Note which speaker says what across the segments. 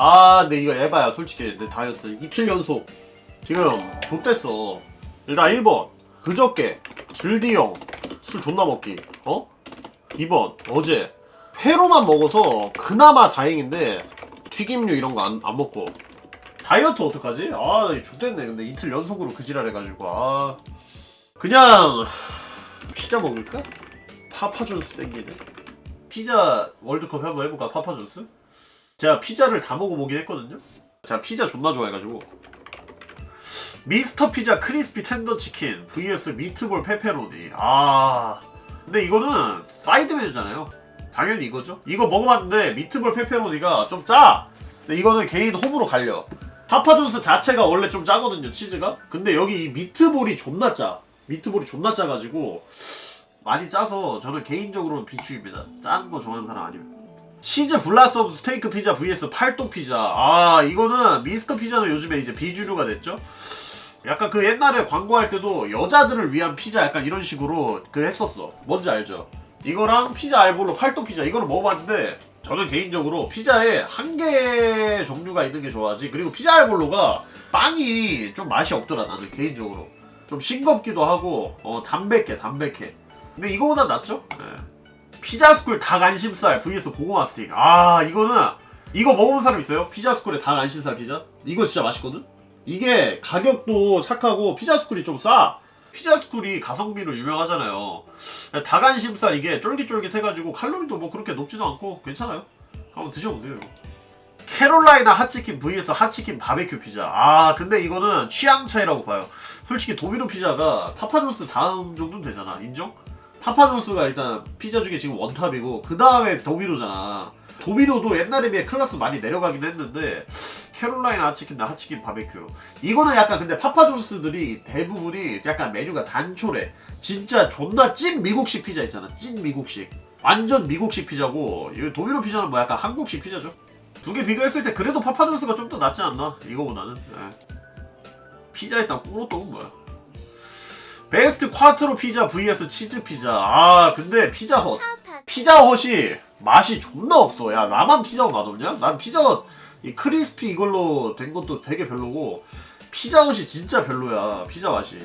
Speaker 1: 아 근데 이거 에바야 솔직히. 내 다이어트 이틀 연속. 지금 좆됐어. 일단 1번. 그저께 줄디 형 술 존나 먹기. 어? 2번. 어제. 회로만 먹어서 그나마 다행인데 튀김류 이런 거 안 안 먹고. 다이어트 어떡하지? 아 좆됐네. 근데 이틀 연속으로 그 지랄 해가지고. 아. 그냥 피자 먹을까? 파파존스 땡기네. 피자 월드컵 한번 해볼까? 파파존스? 제가 피자를 다 먹어보긴 했거든요. 제가 피자 존나 좋아해가지고 미스터 피자 크리스피 텐더 치킨 vs 미트볼 페페로니. 아 근데 이거는 사이드 메뉴잖아요. 당연히 이거죠. 이거 먹어봤는데 미트볼 페페로니가 좀 짜. 이거는 개인 홈으로 갈려. 파파존스 자체가 원래 좀 짜거든요 치즈가. 근데 여기 이 미트볼이 존나 짜. 미트볼이 존나 짜가지고 많이 짜서 저는 개인적으로는 비추입니다. 짠 거 좋아하는 사람 아니면. 치즈 블라썸 스테이크 피자 vs 팔도 피자. 아, 이거는 미스터 피자는 요즘에 이제 비주류가 됐죠? 약간 그 옛날에 광고할 때도 여자들을 위한 피자 약간 이런 식으로 그 했었어. 뭔지 알죠? 이거랑 피자 알볼로 팔도 피자 이거는 먹어봤는데 저는 개인적으로 피자에 한개 종류가 있는 게 좋아하지. 그리고 피자 알볼로가 빵이 좀 맛이 없더라 나는 개인적으로. 좀 싱겁기도 하고 어 담백해 담백해. 근데 이거보다 낫죠? 네. 피자스쿨 닭 안심살 vs 고구마 스틱. 아 이거는 이거 먹어본 사람 있어요? 피자스쿨의 닭 안심살 피자? 이거 진짜 맛있거든? 이게 가격도 착하고 피자스쿨이 좀 싸. 피자스쿨이 가성비로 유명하잖아요. 닭 안심살 이게 쫄깃쫄깃해가지고 칼로리도 뭐 그렇게 높지도 않고 괜찮아요. 한번 드셔보세요. 캐롤라이나 핫치킨 vs 핫치킨 바베큐 피자. 아 근데 이거는 취향 차이라고 봐요. 솔직히 도미노 피자가 파파존스 다음 정도는 되잖아. 인정? 파파존스가 일단 피자 중에 지금 원탑이고 그 다음에 도미노잖아. 도미노도 옛날에 비해 클래스 많이 내려가긴 했는데 캐롤라이나 핫치킨나 핫치킨 바베큐. 이거는 약간 근데 파파존스들이 대부분이 약간 메뉴가 단촐해. 진짜 존나 찐 미국식 피자 있잖아. 찐 미국식. 완전 미국식 피자고 이 도미노 피자는 뭐 약간 한국식 피자죠. 두 개 비교했을 때 그래도 파파존스가 좀 더 낫지 않나? 이거보다는. 예. 피자에 딱 꾸로떡은 뭐야 베스트 콰트로 피자 vs 치즈 피자. 아 근데 피자헛. 피자헛이 맛이 존나 없어. 야 나만 피자헛 맛없냐? 난 피자헛 이 크리스피 이걸로 된 것도 되게 별로고 피자헛이 진짜 별로야 피자 맛이.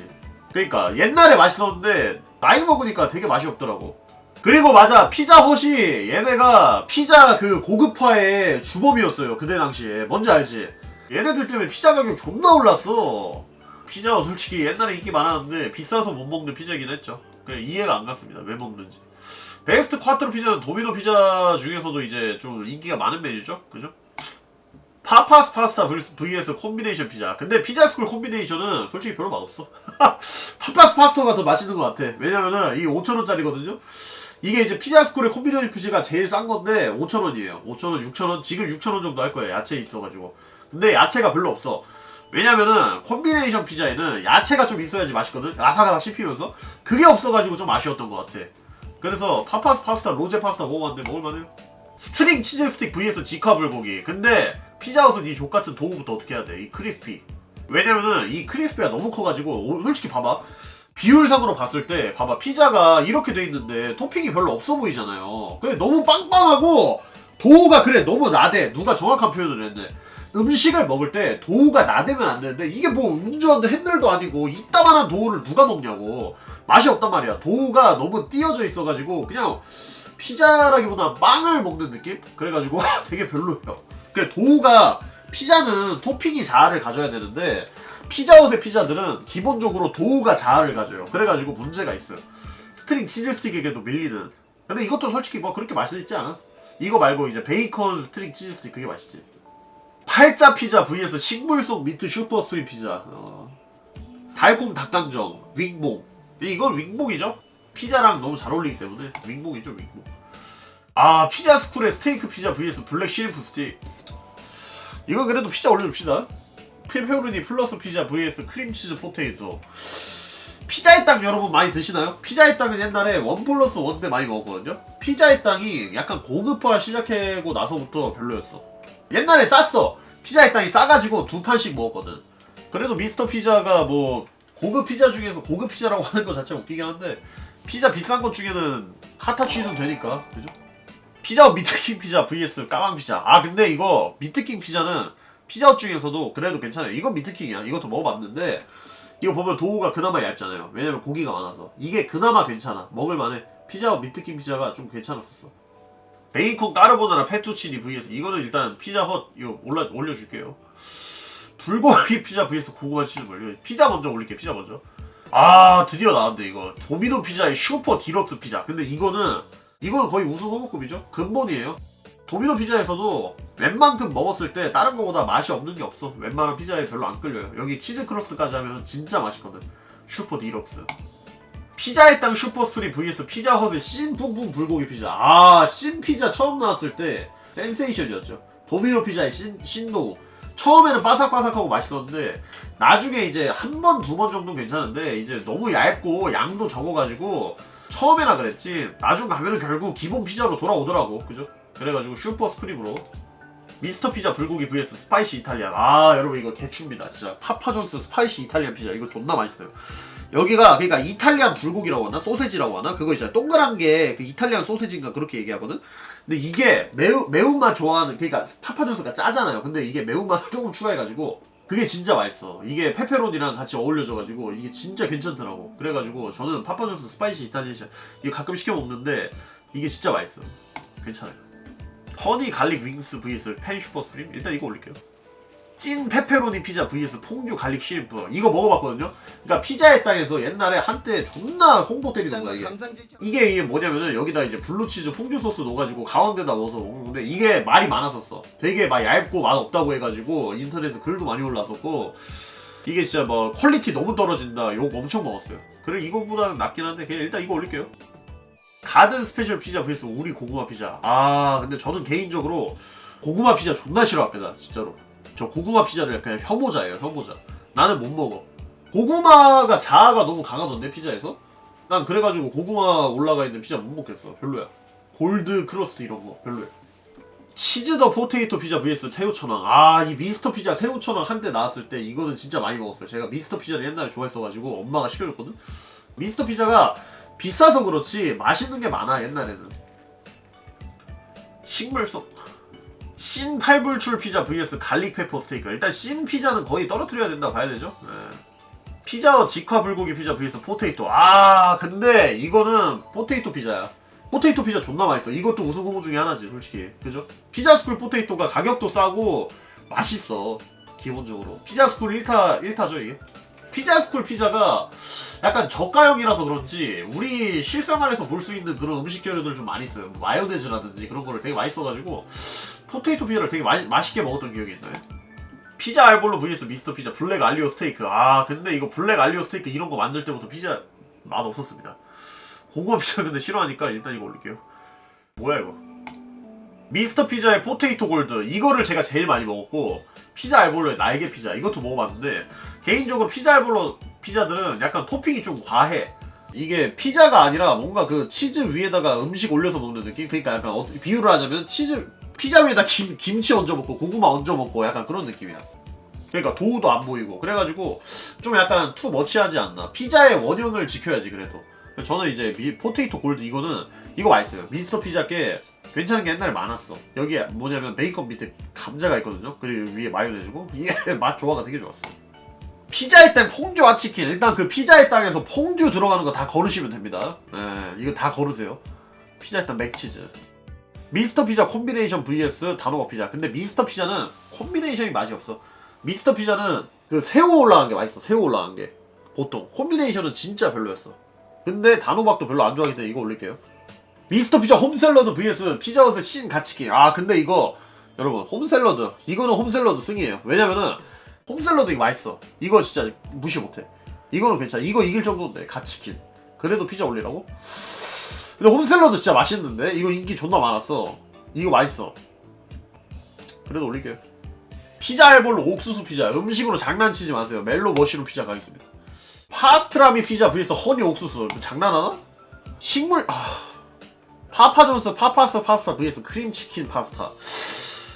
Speaker 1: 그러니까 옛날에 맛있었는데 나이 먹으니까 되게 맛이 없더라고. 그리고 맞아 피자헛이 얘네가 피자 그 고급화의 주범이었어요 그때 당시에. 뭔지 알지? 얘네들 때문에 피자 가격 존나 올랐어 피자가 솔직히 옛날에 인기 많았는데 비싸서 못 먹는 피자긴 했죠. 그냥 이해가 안 갔습니다. 왜 먹는지. 베스트 콰트로 피자는 도미노 피자 중에서도 이제 좀 인기가 많은 메뉴죠. 그죠? 파파스 파스타 vs 콤비네이션 피자. 근데 피자스쿨 콤비네이션은 솔직히 별로 맛없어. 파파스 파스타가 더 맛있는 것 같아. 왜냐면은 이게 5천원짜리거든요. 이게 이제 피자스쿨의 콤비네이션 피자가 제일 싼 건데 5천원이에요. 5천원, 6천원, 지금 6천원 정도 할 거예요. 야채 있어가지고. 근데 야채가 별로 없어. 왜냐면은 콤비네이션 피자에는 야채가 좀 있어야지 맛있거든? 아삭아삭 씹히면서? 그게 없어가지고 좀 아쉬웠던 것 같아. 그래서 파파스 파스타 로제 파스타 먹어봤는데 먹을만해요? 스트링 치즈 스틱 vs 직화 불고기. 근데 피자헛은 이 족같은 도우부터 어떻게 해야 돼? 이 크리스피. 왜냐면은 이 크리스피가 너무 커가지고 오, 솔직히 봐봐. 비율상으로 봤을 때 봐봐. 피자가 이렇게 돼 있는데 토핑이 별로 없어 보이잖아요. 근데 너무 빵빵하고 도우가 그래. 너무 나대. 누가 정확한 표현을 했네 음식을 먹을 때 도우가 나대면 안 되는데 이게 뭐 운전 핸들도 아니고 이따만한 도우를 누가 먹냐고. 맛이 없단 말이야. 도우가 너무 띄어져 있어가지고 그냥 피자라기보다 빵을 먹는 느낌? 그래가지고 되게 별로예요. 그 도우가 피자는 토핑이 자아를 가져야 되는데 피자헛의 피자들은 기본적으로 도우가 자아를 가져요. 그래가지고 문제가 있어요. 스트링 치즈 스틱에게도 밀리는. 근데 이것도 솔직히 뭐 그렇게 맛있지 않아? 이거 말고 이제 베이컨 스트링 치즈 스틱 그게 맛있지 팔자 피자 vs 식물 속 미트 슈퍼 스트림 피자. 어. 달콤 닭강정, 윙봉. 이건 윙봉이죠? 피자랑 너무 잘 어울리기 때문에 윙봉이죠, 윙봉. 아, 피자 스쿨의 스테이크 피자 vs 블랙 시림프 스틱. 이거 그래도 피자 올려줍시다. 페페로니 플러스 피자 vs 크림치즈 포테이토. 피자의 땅 여러분 많이 드시나요? 피자의 땅은 옛날에 원 플러스 원 때 많이 먹었거든요. 피자의 땅이 약간 고급화 시작하고 나서부터 별로였어. 옛날에 쌌어. 피자의 땅이 싸가지고 두 판씩 먹었거든. 그래도 미스터 피자가 뭐 고급 피자 중에서 고급 피자라고 하는 것 자체가 웃기긴 한데 피자 비싼 것 중에는 하타치는 되니까 그죠? 피자헛 미트킹 피자 vs 까망 피자. 아 근데 이거 미트킹 피자는 피자헛 중에서도 그래도 괜찮아요. 이건 미트킹이야. 이것도 먹어봤는데 이거 보면 도우가 그나마 얇잖아요. 왜냐면 고기가 많아서 이게 그나마 괜찮아. 먹을만해. 피자헛 미트킹 피자가 좀 괜찮았었어. 베이컨 까르보나라 페투치니 vs 이거는 일단 피자 헛 이거 올라 올려줄게요. 불고기 피자 vs 고구마 치즈 볼 피자 먼저 올릴게. 피자 먼저. 아 드디어 나왔는데 이거 도미노 피자의 슈퍼 디럭스 피자. 근데 이거는 이거는 거의 우승 후보급이죠. 근본이에요. 도미노 피자에서도 웬만큼 먹었을 때 다른 거보다 맛이 없는 게 없어. 웬만한 피자에 별로 안 끌려요. 여기 치즈 크러스트까지 하면 진짜 맛있거든. 슈퍼 디럭스. 피자의 땅 슈퍼 스프링 vs 피자헛의 신 뿡뿡 불고기 피자. 아, 신 피자 처음 나왔을 때 센세이션이었죠. 도미노 피자의 신, 신노. 처음에는 바삭바삭하고 맛있었는데 나중에 이제 한 번, 두 번 정도 괜찮은데 이제 너무 얇고 양도 적어가지고 처음에나 그랬지 나중 가면은 결국 기본 피자로 돌아오더라고 그죠? 그래가지고 슈퍼 스프림으로 미스터 피자 불고기 vs 스파이시 이탈리안 아 여러분 이거 대추입니다 진짜 파파존스 스파이시 이탈리안 피자 이거 존나 맛있어요 여기가 그러니까 이탈리안 불고기라고 하나 소세지라고 하나 그거 있잖아 동그란 게 그 이탈리안 소세지인가 그렇게 얘기하거든 근데 이게 매우 매운맛 좋아하는 그러니까 파파존스가 짜잖아요 근데 이게 매운맛을 조금 추가해가지고 그게 진짜 맛있어. 이게 페페로니랑 같이 어울려져가지고 이게 진짜 괜찮더라고. 그래가지고 저는 파파존스 스파이시 이탈리안 이거 가끔 시켜 먹는데 이게 진짜 맛있어. 괜찮아요. 허니 갈릭 윙스 vs 펜 슈퍼 스프림 일단 이거 올릴게요. 찐 페페로니 피자 vs 퐁듀 갈릭 쉬림프 이거 먹어봤거든요. 그러니까 피자의 땅에서 옛날에 한때 존나 홍보 때리는 거야 이게. 이게 이게 뭐냐면은 여기다 이제 블루치즈 퐁듀 소스 넣어가지고 가운데다 넣어서 먹는 건데 이게 말이 많았었어. 되게 막 얇고 맛 없다고 해가지고 인터넷에 글도 많이 올랐었고 이게 진짜 뭐 퀄리티 너무 떨어진다 욕 엄청 먹었어요. 그래 이거보다는 낫긴 한데 그냥 일단 이거 올릴게요. 가든 스페셜 피자 vs 우리 고구마 피자. 아 근데 저는 개인적으로 고구마 피자 존나 싫어합니다 진짜로. 저 고구마 피자를 그냥 혐오자예요 혐오자. 나는 못 먹어. 고구마가 자아가 너무 강하던데 피자에서? 난 그래가지고 고구마 올라가 있는 피자 못 먹겠어. 별로야. 골드 크러스트 이런 거 별로야. 치즈 더 포테이토 피자 vs 새우천왕. 아, 이 미스터 피자 새우천왕 한때 나왔을 때 이거는 진짜 많이 먹었어요. 제가 미스터 피자를 옛날에 좋아했어가지고 엄마가 시켜줬거든? 미스터 피자가 비싸서 그렇지 맛있는 게 많아, 옛날에는. 식물성. 신 팔불출 피자 vs 갈릭 페퍼 스테이크. 일단 신 피자는 거의 떨어뜨려야 된다 봐야 되죠? 네. 피자와 직화 불고기 피자 vs 포테이토. 아, 근데 이거는 포테이토 피자야. 포테이토 피자 존나 맛있어. 이것도 우승 후보 중에 하나지, 솔직히. 그죠? 피자스쿨 포테이토가 가격도 싸고 맛있어. 기본적으로. 피자스쿨 1타, 1타죠, 이게? 피자스쿨 피자가 약간 저가형이라서 그런지 우리 실생활에서 볼 수 있는 그런 음식 재료들 좀 많이. 뭐 마요네즈라든지 그런 거를 되게 많이 써가지고 포테이토 피자를 되게 많이, 맛있게 먹었던 기억이 있나요? 피자 알볼로 vs 미스터 피자 블랙 알리오 스테이크. 아 근데 이거 블랙 알리오 스테이크 이런 거 만들 때부터 피자 맛 없었습니다. 고구마 피자 근데 싫어하니까 일단 이거 올릴게요. 뭐야 이거? 미스터 피자의 포테이토 골드. 이거를 제가 제일 많이 먹었고 피자 알볼로의 날개 피자. 이것도 먹어봤는데 개인적으로 피자 알볼로 피자들은 약간 토핑이 좀 과해. 이게 피자가 아니라 뭔가 그 치즈 위에다가 음식 올려서 먹는 느낌? 그러니까 약간 어- 비유를 하자면 치즈 피자 위에다 김, 김치 얹어 먹고 고구마 얹어 먹고 약간 그런 느낌이야. 그러니까 도우도 안 보이고. 그래가지고 좀 약간 투 머치하지 않나. 피자의 원형을 지켜야지 그래도. 저는 이제 미- 포테이토 골드 이거는 이거 맛있어요. 미스터 피자께 괜찮은 게 옛날에 많았어. 여기에 뭐냐면 베이컨 밑에 감자가 있거든요. 그리고 위에 마요네즈고. 이게 맛 조화가 되게 좋았어 피자의 땅 퐁듀와 치킨. 일단 그 피자의 땅에서 퐁듀 들어가는 거 다 거르시면 됩니다. 네, 이거 다 거르세요. 피자의 땅 맥치즈. 미스터 피자 콤비네이션 vs 단호박 피자. 근데 미스터 피자는 콤비네이션이 맛이 없어. 미스터 피자는 그 새우 올라간 게 맛있어 새우 올라간 게. 보통. 콤비네이션은 진짜 별로였어. 근데 단호박도 별로 안 좋아하기 때문에 이거 올릴게요. 미스터 피자 홈샐러드 vs 피자헛의 신 가치킨. 아 근데 이거 여러분 홈샐러드. 이거는 홈샐러드 승이에요. 왜냐면은 홈샐러드 이거 맛있어. 이거 진짜 무시 못해. 이거는 괜찮아. 이거 이길 정도인데 가치킨 그래도 피자 올리라고? 근데 홈샐러드 진짜 맛있는데? 이거 인기 존나 많았어. 이거 맛있어. 그래도 올릴게요. 피자 알볼로 옥수수 피자. 음식으로 장난치지 마세요. 멜로 머시룸 피자 가겠습니다. 파스트라미 피자 vs 허니 옥수수. 장난하나? 식물 아... 파파존스 파파스 파스타 vs 크림치킨 파스타.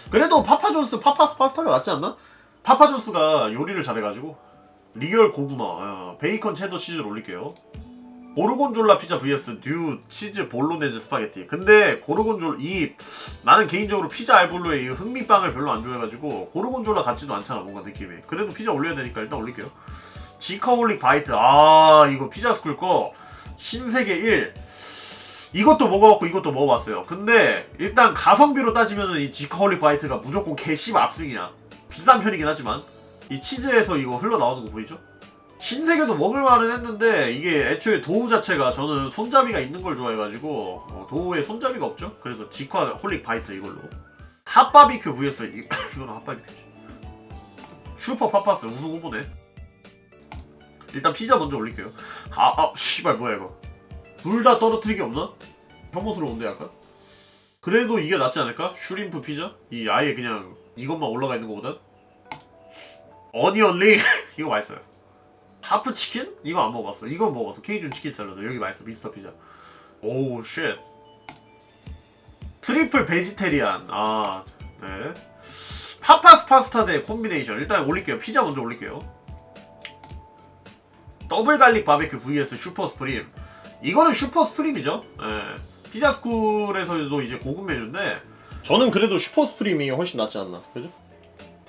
Speaker 1: 그래도 파파존스 파파스 파스타가 낫지 않나? 파파존스가 요리를 잘해가지고 리얼 고구마 어, 베이컨 체더 치즈를 올릴게요 고르곤졸라 피자 vs 듀 치즈 볼로네즈 스파게티. 근데 고르곤졸 이 나는 개인적으로 피자 알볼로의 이 흥미빵을 별로 안 좋아해가지고 고르곤졸라 같지도 않잖아 뭔가 느낌이. 그래도 피자 올려야 되니까 일단 올릴게요. 지커홀릭 바이트. 아 이거 피자 스쿨 거 신세계 1. 이것도 먹어봤고 이것도 먹어봤어요. 근데 일단 가성비로 따지면은 이 지커홀릭 바이트가 무조건 개씨 압승이야. 비싼 편이긴 하지만 이 치즈에서 이거 흘러 나오는 거 보이죠? 신세계도 먹을만은 했는데 이게 애초에 도우 자체가 저는 손잡이가 있는 걸 좋아해가지고 어, 도우에 손잡이가 없죠. 그래서 지카 홀릭 바이트 이걸로 핫바비큐 vs 이- 이거는 핫바비큐지. 슈퍼 파파스 우승 후보네. 일단 피자 먼저 올릴게요. 아, 아, 씨발 뭐야 이거. 둘 다 떨어뜨리기 없나? 혐오스러운데 약간. 그래도 이게 낫지 않을까? 슈림프 피자? 이 아예 그냥 이것만 올라가 있는 것보단. 어니언링 이거 맛있어요. 하프 치킨? 이거 안 먹어봤어. 이거 먹었어. 케이준 치킨 샐러드. 여기 맛있어. 미스터 피자. 오우 쉣. 트리플 베지테리안. 아, 네. 파파스 파스타 대 콤비네이션. 일단 올릴게요. 피자 먼저 올릴게요. 더블 갈릭 바베큐 vs 슈퍼 스프림. 이거는 슈퍼 스프림이죠. 예. 피자 스쿨에서도 이제 고급 메뉴인데 저는 그래도 슈퍼 스프림이 훨씬 낫지 않나. 그죠?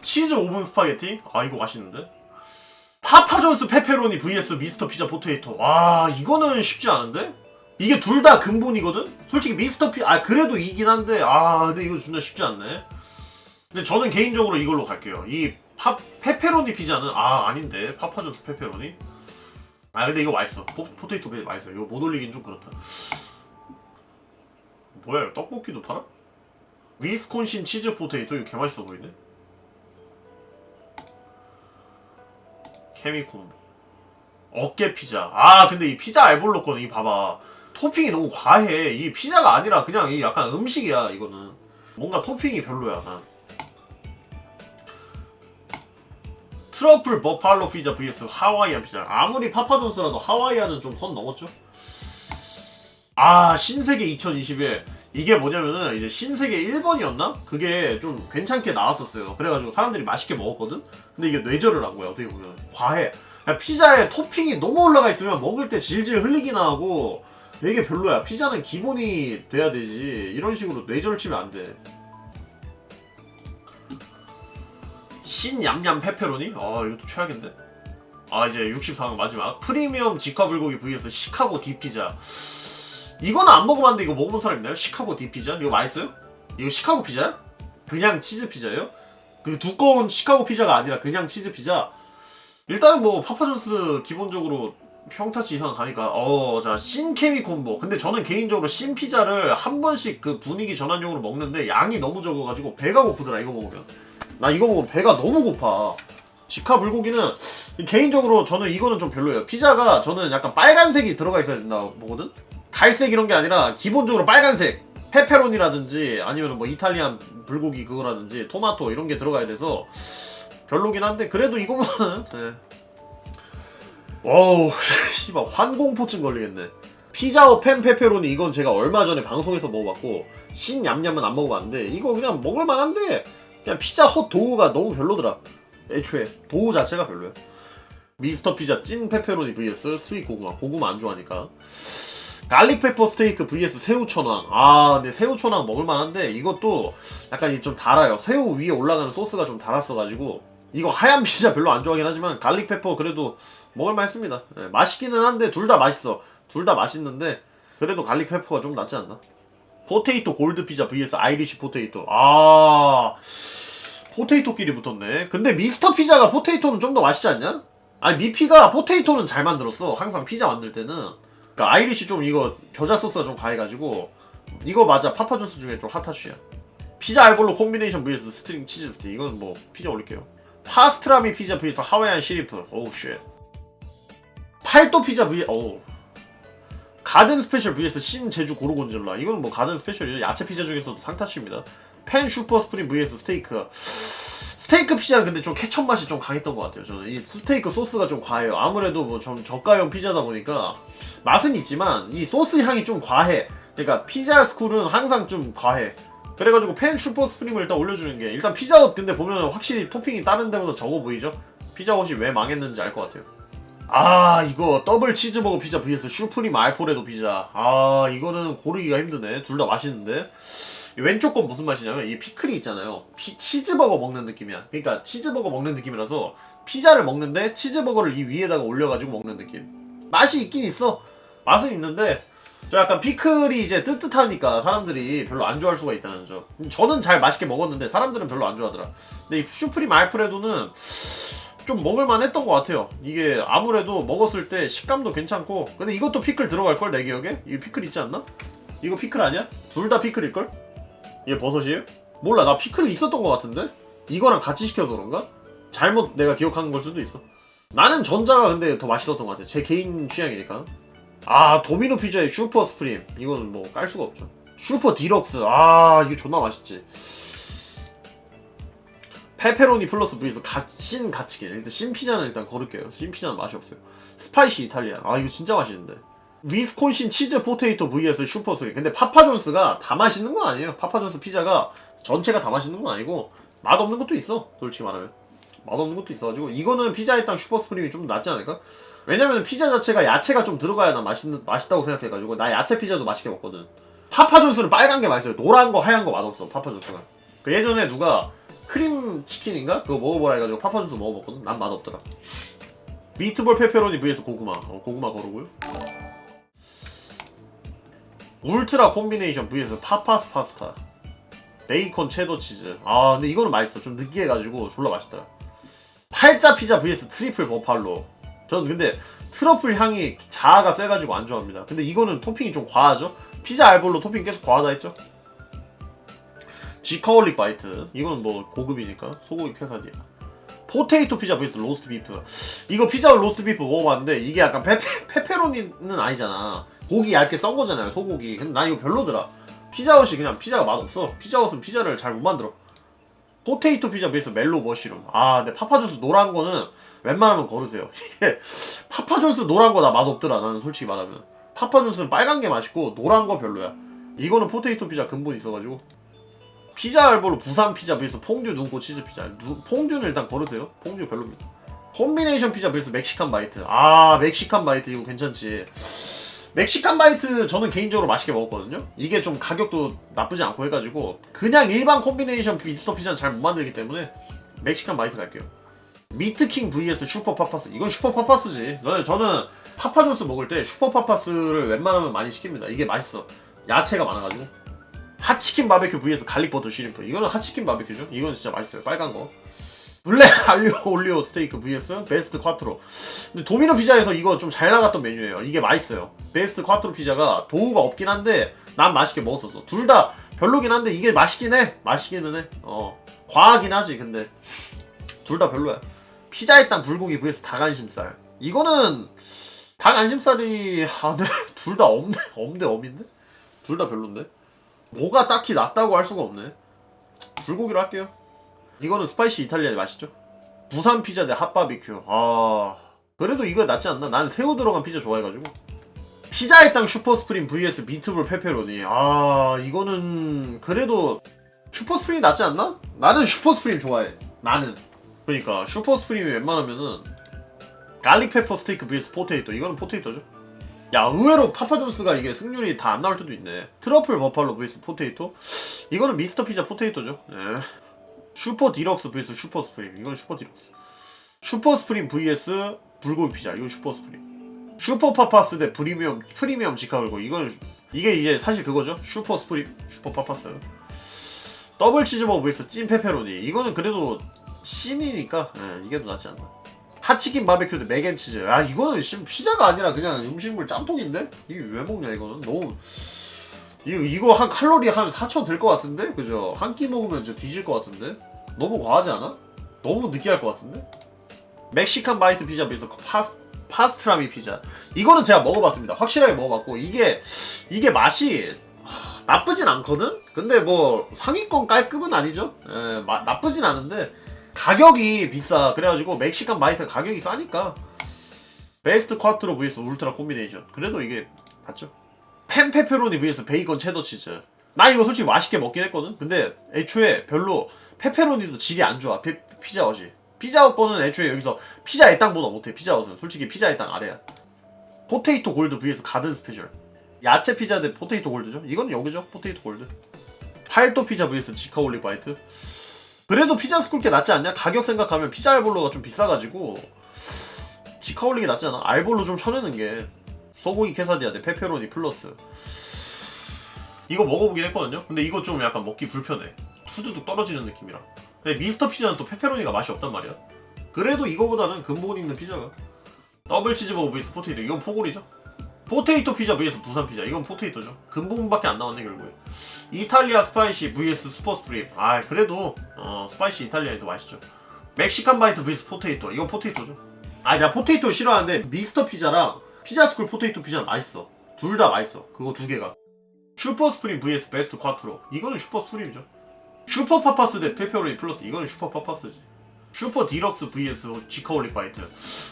Speaker 1: 치즈 오븐 스파게티? 아 이거 맛있는데? 파파존스 페페로니 vs 미스터 피자 포테이토. 와 이거는 쉽지 않은데? 이게 둘 다 근본이거든? 솔직히 미스터 피, 아 그래도 이긴 한데 아 근데 이거 존나 쉽지 않네. 근데 저는 개인적으로 이걸로 갈게요. 이 파, 페페로니 피자는 아 아닌데 파파존스 페페로니. 아 근데 이거 맛있어. 포, 포테이토 베 맛있어. 이거 못 올리긴 좀 그렇다. 뭐야 이거 떡볶이도 팔아? 위스콘신 치즈 포테이토 이거 개 맛있어 보이네. 케미콤보 어깨 피자. 아 근데 이 피자 알볼로 거는 이 봐봐. 토핑이 너무 과해. 이 피자가 아니라 그냥 이 약간 음식이야 이거는. 뭔가 토핑이 별로야 난. 트러플 버팔로 피자 vs 하와이안 피자. 아무리 파파존스라도 하와이안은 좀 선 넘었죠? 아 신세계 2021 이게 뭐냐면은 이제 신세계 1번이었나? 그게 좀 괜찮게 나왔었어요. 그래가지고 사람들이 맛있게 먹었거든? 근데 이게 뇌절을 한 거야 어떻게 보면. 과해. 야, 피자에 토핑이 너무 올라가 있으면 먹을 때 질질 흘리기나 하고 되게 별로야. 피자는 기본이 돼야 되지. 이런 식으로 뇌절 치면 안 돼. 신얌얌 페페로니? 아 이것도 최악인데? 아 이제 64강 마지막. 프리미엄 직화 불고기 vs 시카고 디피자 이거는 안 먹어봤는데 이거 먹어본 사람 있나요? 시카고 디피자? 이거 맛있어요? 이거 시카고 피자야? 그냥 치즈 피자예요? 그 두꺼운 시카고 피자가 아니라 그냥 치즈 피자. 일단은 뭐 파파존스 기본적으로 평타치 이상 가니까 어자 신케미 콤보. 근데 저는 개인적으로 신 피자를 한 번씩 그 분위기 전환용으로 먹는데 양이 너무 적어가지고 배가 고프더라 이거 먹으면. 나 이거 먹으면 배가 너무 고파. 직화 불고기는 개인적으로 저는 이거는 좀 별로예요. 피자가 저는 약간 빨간색이 들어가 있어야 된다 보거든. 갈색 이런 게 아니라 기본적으로 빨간색. 페페론이라든지 아니면 뭐 이탈리안 불고기 그거라든지 토마토 이런 게 들어가야 돼서 별로긴 한데 그래도 이거보다는 네. 와우 씨발 환공포증 걸리겠네 피자오 팬 페페로니 이건 제가 얼마 전에 방송에서 먹어봤고 신 얌얌은 안 먹어봤는데 이거 그냥 먹을만한데 그냥 피자 헛 도우가 너무 별로더라 애초에 도우 자체가 별로야 미스터 피자 찐 페페로니 vs 스윗 고구마 고구마 안 좋아하니까 갈릭 페퍼 스테이크 vs 새우 천왕. 아, 근데 새우 천왕 먹을만한데 이것도 약간 이좀 달아요. 새우 위에 올라가는 소스가 좀 달았어가지고 이거 하얀 피자 별로 안 좋아하긴 하지만 갈릭 페퍼 그래도 먹을만했습니다. 네, 맛있기는 한데 둘 다 맛있어. 둘 다 맛있는데 그래도 갈릭 페퍼가 좀 낫지 않나? 포테이토 골드 피자 vs 아이리시 포테이토. 아, 포테이토끼리 붙었네. 근데 미스터 피자가 포테이토는 좀 더 맛있지 않냐? 아니 미피가 포테이토는 잘 만들었어. 항상 피자 만들 때는. 그러니까 아이리시 좀 이거 겨자 소스가 좀 가해가지고 이거 맞아. 파파 존스 중에 좀 핫하슈야 피자 알볼로 콤비네이션 vs 스트링 치즈 스틱. 이건 뭐 피자 올릴게요. 파스트라미 피자 vs 하와이안 시리프. 오우 쉣. 팔도 피자 vs 오우. 가든 스페셜 vs 신 제주 고르곤졸라. 이건 뭐 가든 스페셜이죠. 야채 피자 중에서도 상타치입니다. 펜 슈퍼 스프링 vs 스테이크 스테이크 피자는 근데 좀 케첩 맛이 좀 강했던 것 같아요. 저는 이 스테이크 소스가 좀 과해요. 아무래도 뭐 좀 저가형 피자다 보니까 맛은 있지만 이 소스 향이 좀 과해. 그러니까 피자 스쿨은 항상 좀 과해. 그래가지고 팬 슈퍼 스프링을 일단 올려주는 게 일단 피자헛 근데 보면 확실히 토핑이 다른 데보다 적어 보이죠? 피자헛이 왜 망했는지 알 것 같아요. 아 이거 더블 치즈버거 피자 vs 슈프림 알포레도 피자 아 이거는 고르기가 힘드네 둘 다 맛있는데 이 왼쪽 건 무슨 맛이냐면 이 피클이 있잖아요 피- 치즈버거 먹는 느낌이야 그러니까 치즈버거 먹는 느낌이라서 피자를 먹는데 치즈버거를 이 위에다가 올려가지고 먹는 느낌 맛이 있긴 있어 맛은 있는데 저 약간 피클이 이제 뜨뜻하니까 사람들이 별로 안 좋아할 수가 있다는 점 저는 잘 맛있게 먹었는데 사람들은 별로 안 좋아하더라 근데 이 슈프림 알프레도는 좀 먹을만 했던 것 같아요. 이게 아무래도 먹었을 때 식감도 괜찮고 근데 이것도 피클 들어갈 걸 내 기억에? 이거 피클 있지 않나? 이거 피클 아니야? 둘 다 피클일걸? 이게 버섯이에요? 몰라 나 피클 있었던 것 같은데? 이거랑 같이 시켜서 그런가? 잘못 내가 기억하는 걸 수도 있어. 나는 전자가 근데 더 맛있었던 것 같아 제 개인 취향이니까. 아 도미노 피자의 슈퍼 스프림. 이거는 뭐 깔 수가 없죠. 슈퍼 디럭스. 아 이거 존나 맛있지. 페페로니 플러스 vs 가, 신 가치킨 일단 신 피자는 일단 거를게요. 신 피자는 맛이 없어요. 스파이시 이탈리안. 아 이거 진짜 맛있는데 위스콘신 치즈 포테이토 vs 슈퍼 스림 근데 파파존스가 다 맛있는 건 아니에요. 파파존스 피자가 전체가 다 맛있는 건 아니고 맛없는 것도 있어 솔직히 말하면. 맛없는 것도 있어가지고. 이거는 피자의 땅 슈퍼 스프림이 좀 낫지 않을까? 왜냐면 피자 자체가 야채가 좀 들어가야 나 맛있는, 맛있다고 생각해가지고 나 야채 피자도 맛있게 먹거든. 파파존스는 빨간 게 맛있어요. 노란 거 하얀 거 맛없어 파파존스가. 그 예전에 누가 크림 치킨인가? 그거 먹어보라 해가지고 파파존스 먹어봤거든? 난 맛없더라. 미트볼 페페로니 vs 고구마. 어, 고구마 거르고요 울트라 콤비네이션 vs 파파스 파스타. 베이컨 체더 치즈. 아 근데 이거는 맛있어. 좀 느끼해가지고 졸라 맛있더라. 팔자 피자 vs 트리플 버팔로. 저는 근데 트러플 향이 자아가 세가지고 안 좋아합니다. 근데 이거는 토핑이 좀 과하죠? 피자 알볼로 토핑 계속 과하다 했죠? 지커올릭 바이트 이건 뭐 고급이니까 소고기 쾌사디야 포테이토 피자 vs 로스트 비프 이거 피자 로스트 비프 먹어봤는데 이게 약간 페페, 페페로니는 아니잖아 고기 얇게 썬 거잖아요 소고기. 근데 난 이거 별로더라. 피자헛이 그냥 피자가 맛없어. 피자헛은 피자를 잘 못 만들어. 포테이토 피자 vs 멜로 머쉬룸. 아 근데 파파존스 노란 거는 웬만하면 거르세요. 이게 파파존스 노란 거 나 맛없더라 나는 솔직히 말하면. 파파존스는 빨간 게 맛있고 노란 거 별로야. 이거는 포테이토 피자 근본 있어가지고. 피자 알보로 부산 피자 vs 퐁듀 눈꽃 치즈 피자. 누, 퐁듀는 일단 거르세요. 퐁듀 별로입니다. 콤비네이션 피자 vs 멕시칸 바이트. 아 멕시칸 바이트 이거 괜찮지 멕시칸 바이트 저는 개인적으로 맛있게 먹었거든요. 이게 좀 가격도 나쁘지 않고 해가지고 그냥 일반 콤비네이션 미스터 피자는 잘 못 만들기 때문에 멕시칸 바이트 갈게요. 미트킹 vs 슈퍼 파파스. 이건 슈퍼 파파스지. 저는, 저는 파파존스 먹을 때 슈퍼 파파스를 웬만하면 많이 시킵니다. 이게 맛있어. 야채가 많아가지고. 핫치킨 바베큐 vs 갈릭 버터 쉬림프. 이거는 핫치킨 바베큐죠? 이건 진짜 맛있어요. 빨간 거 블랙 알리오 올리오 스테이크 vs 베스트 콰트로. 근데 도미노 피자에서 이거 좀 잘 나갔던 메뉴예요. 이게 맛있어요. 베스트 콰트로 피자가 도우가 없긴 한데 난 맛있게 먹었었어. 둘 다 별로긴 한데 이게 맛있긴 해. 맛있기는 해어 과하긴 하지 근데. 둘 다 별로야. 피자의 땅 불고기 vs 닭안심살. 이거는 닭안심살이 아 네 둘 다 없네. 없네 엄인데? 둘 다 별론데? 뭐가 딱히 낫다고 할 수가 없네. 불고기로 할게요 이거는 스파이시 이탈리안이 맛있죠. 부산 피자 대 핫바비큐. 아 그래도 이거 낫지 않나? 난 새우 들어간 피자 좋아해가지고. 피자의 땅 슈퍼스프림 vs 미트볼 페페로니. 아 이거는 그래도 슈퍼스프림이 낫지 않나? 나는 슈퍼스프림 좋아해. 나는. 그러니까 슈퍼스프림이 웬만하면은 갈릭 페퍼 스테이크 vs 포테이토. 이거는 포테이토죠. 야 의외로 파파존스가 이게 승률이 다 안 나올 때도 있네. 트러플 버팔로 vs 포테이토. 이거는 미스터 피자 포테이토죠. 예. 슈퍼 디럭스 vs 슈퍼 스프림. 이건 슈퍼 디럭스. 슈퍼 스프림 vs 불고기 피자. 이건 슈퍼 스프림. 슈퍼 파파스 대 프리미엄 프리미엄 직화걸고. 이건 이게 이제 사실 그거죠. 슈퍼 스프림 슈퍼 파파스. 더블 치즈버거 vs 찐 페페로니. 이거는 그래도 신이니까 예, 이게 더 낫지 않나. 핫치킨 바베큐 대 맥앤치즈. 아 이거는 씨, 피자가 아니라 그냥 음식물 짬뽕인데? 이게 왜 먹냐 이거는? 너무 이거, 이거 한 칼로리 한 4천 될 것 같은데? 그죠? 한 끼 먹으면 진짜 뒤질 것 같은데? 너무 과하지 않아? 너무 느끼할 것 같은데? 멕시칸 바이트 피자 비해서 파스, 파스트라미 피자 이거는 제가 먹어봤습니다 확실하게 먹어봤고 이게 이게 맛이 하, 나쁘진 않거든? 근데 뭐 상위권 깔끔은 아니죠? 에, 마- 나쁘진 않은데 가격이 비싸 그래가지고 멕시칸 바이트 가격이 싸니까 베스트 쿼트로 vs 울트라 콤비네이션 그래도 이게 맞죠? 팬 페페로니 vs 베이컨 체더 치즈. 나 이거 솔직히 맛있게 먹긴 했거든. 근데 애초에 별로 페페로니도 질이 안 좋아. 피, 피자 헛이. 피자헛 거는 애초에 여기서 피자의 땅보다 못해. 피자헛은 솔직히 피자의 땅 아래야. 포테이토 골드 vs 가든 스페셜. 야채 피자 대 포테이토 골드죠? 이건 여기죠? 포테이토 골드. 팔도 피자 vs 지카 올리 바이트. 그래도 피자 스쿨 게 낫지 않냐? 가격 생각하면 피자 알볼로가 좀 비싸가지고 지카 올리기 낫지 않아? 알볼로 좀 쳐내는 게 소고기 케사디아 대 페페로니 플러스. 이거 먹어보긴 했거든요? 근데 이거 좀 약간 먹기 불편해 투두둑 떨어지는 느낌이라. 근데 미스터 피자는 또 페페로니가 맛이 없단 말이야. 그래도 이거보다는 근본 있는 피자가 더블 치즈버거 vs 포테이토. 이건 포골이죠. 포테이토 피자 vs 부산 피자. 이건 포테이토죠. 근본밖에 안 나왔네 결국에. 이탈리아 스파이시 vs 슈퍼 스프림 아 그래도 어, 스파이시 이탈리아에도 맛있죠. 멕시칸 바이트 vs 포테이토. 이건 포테이토죠. 아니 나 포테이토 싫어하는데 미스터 피자랑 피자스쿨 포테이토 피자는 맛있어. 둘 다 맛있어. 그거 두 개가. 슈퍼 스프림 vs 베스트 쿼트로. 이거는 슈퍼 스프림이죠 슈퍼 파파스 대 페페로니 플러스. 이거는 슈퍼 파파스지. 슈퍼 디럭스 vs 지카올리 바이트.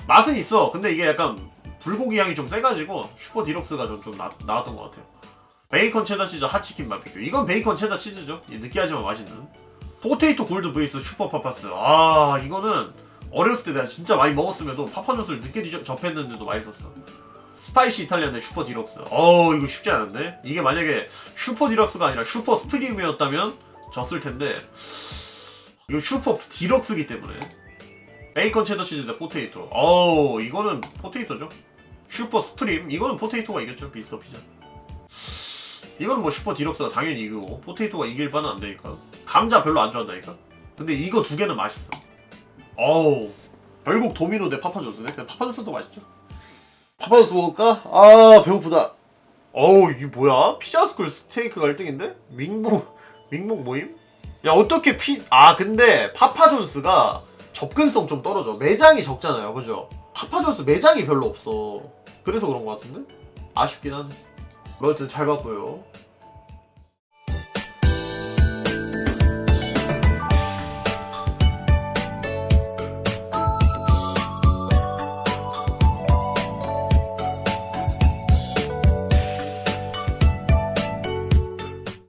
Speaker 1: 맛은 있어. 근데 이게 약간 불고기 향이 좀 세가지고 슈퍼 디럭스가 좀, 좀 나, 나왔던 것 같아요. 베이컨 체다 치즈 핫치킨 바비큐. 이건 베이컨 체다 치즈죠. 이 느끼하지만 맛있는. 포테이토 골드 vs 슈퍼 파파스. 아 이거는 어렸을 때 내가 진짜 많이 먹었음에도 파파존스를 늦게 접했는데도 맛있었어. 스파이시 이탈리안 대 슈퍼 디럭스. 어 이거 쉽지 않은데? 이게 만약에 슈퍼 디럭스가 아니라 슈퍼 스프림이었다면 졌을 텐데 이거 슈퍼 디럭스기 때문에. 베이컨 체더 치즈 대 포테이토. 어 이거는 포테이토죠. 슈퍼 스프림. 이거는 포테이토가 이겼죠 비스터 피자. 이건 뭐 슈퍼 디럭스가 당연히 이기고 포테이토가 이길 바는 안 되니까. 감자 별로 안 좋아한다니까? 근데 이거 두 개는 맛있어. 어우 결국 도미노 대 파파존스네? 근데 파파존스도 맛있죠? 파파존스 먹을까? 아 배고프다. 어우 이게 뭐야? 피자스쿨 스테이크가 1등인데? 윙목 윙목 모임? 야 어떻게 피... 아 근데 파파존스가 접근성 좀 떨어져 매장이 적잖아요 그죠? 파파존스 매장이 별로 없어 그래서 그런 것 같은데? 아쉽긴 하네 뭐 여튼 잘 봤고요